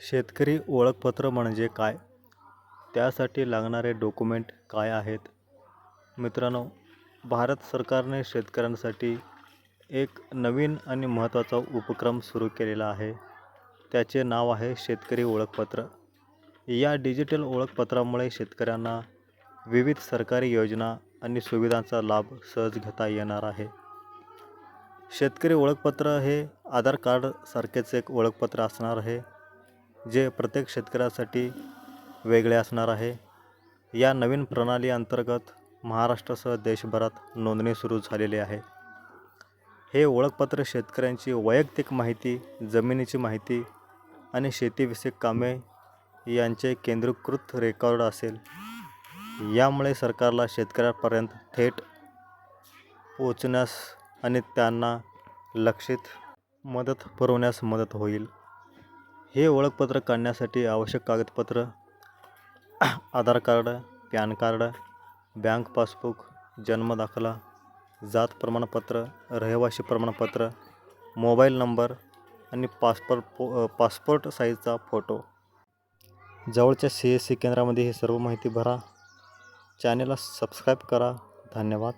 शेतकरी ओळखपत्र म्हणजे काय? त्यासाठी लागणारे डॉक्युमेंट काय आहेत? मित्रांनो, भारत सरकारने शेतकऱ्यांसाठी एक नवीन आणि महत्त्वाचा उपक्रम सुरू केलेला आहे. त्याचे नाव आहे शेतकरी ओळखपत्र. या डिजिटल ओळखपत्रामुळे शेतकऱ्यांना विविध सरकारी योजना आणि सुविधांचा लाभ सहज घेता येणार आहे. शेतकरी ओळखपत्र हे आधार कार्डसारखेच एक ओळखपत्र असणार आहे, जे प्रत्येक शेतकऱ्यासाठी वेगळे असणार आहे. या नवीन प्रणाली अंतर्गत महाराष्ट्रासह देशभरात नोंदणी सुरू झालेली आहे. हे ओळखपत्र शेतकऱ्यांची वैयक्तिक माहिती, जमिनीची माहिती आणि शेतीविषयक कामे यांचे केंद्रीकृत रेकॉर्ड असेल. यामुळे सरकारला शेतकऱ्यापर्यंत थेट पोचण्यास आणि त्यांना लक्षित मदत पुरवण्यास मदत होईल. हे ओळखपत्र काढण्यासाठी आवश्यक कागदपत्र Aadhaar card, PAN card, bank passbook, जन्म दाखला, जात प्रमाणपत्र, रहिवासी प्रमाणपत्र, मोबाईल नंबर आणि पासपोर्ट पो पासपोर्ट साईजचा फोटो. जवळच्या सी एस सी केंद्रामध्ये ही सर्व माहिती भरा. चॅनेलला सबस्क्राईब करा. धन्यवाद.